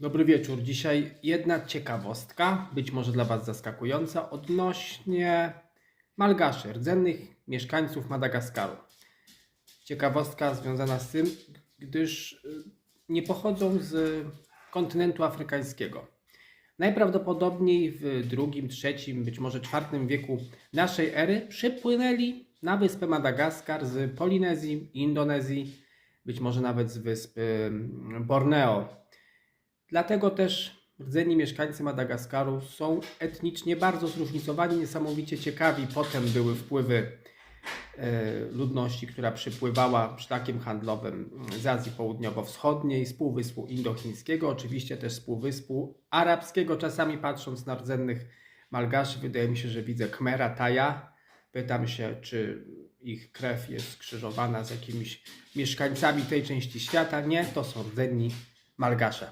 Dobry wieczór. Dzisiaj jedna ciekawostka, być może dla Was zaskakująca, odnośnie Malgaszy, rdzennych mieszkańców Madagaskaru. Ciekawostka związana z tym, gdyż y, nie pochodzą z kontynentu afrykańskiego. Najprawdopodobniej w drugim, trzecim, być może czwartym wieku naszej ery przypłynęli na wyspę Madagaskar z Polinezji, Indonezji, być może nawet z wyspy mm, Borneo. Dlatego też rdzeni mieszkańcy Madagaskaru są etnicznie bardzo zróżnicowani, niesamowicie ciekawi. Potem były wpływy e, ludności, która przypływała szlakiem handlowym z Azji Południowo-Wschodniej, z Półwyspu Indochińskiego, oczywiście też z Półwyspu Arabskiego. Czasami patrząc na rdzennych Malgaszy, wydaje mi się, że widzę Khmera, Taja. Pytam się, czy ich krew jest skrzyżowana z jakimiś mieszkańcami tej części świata. Nie, to są rdzenni Malgasze.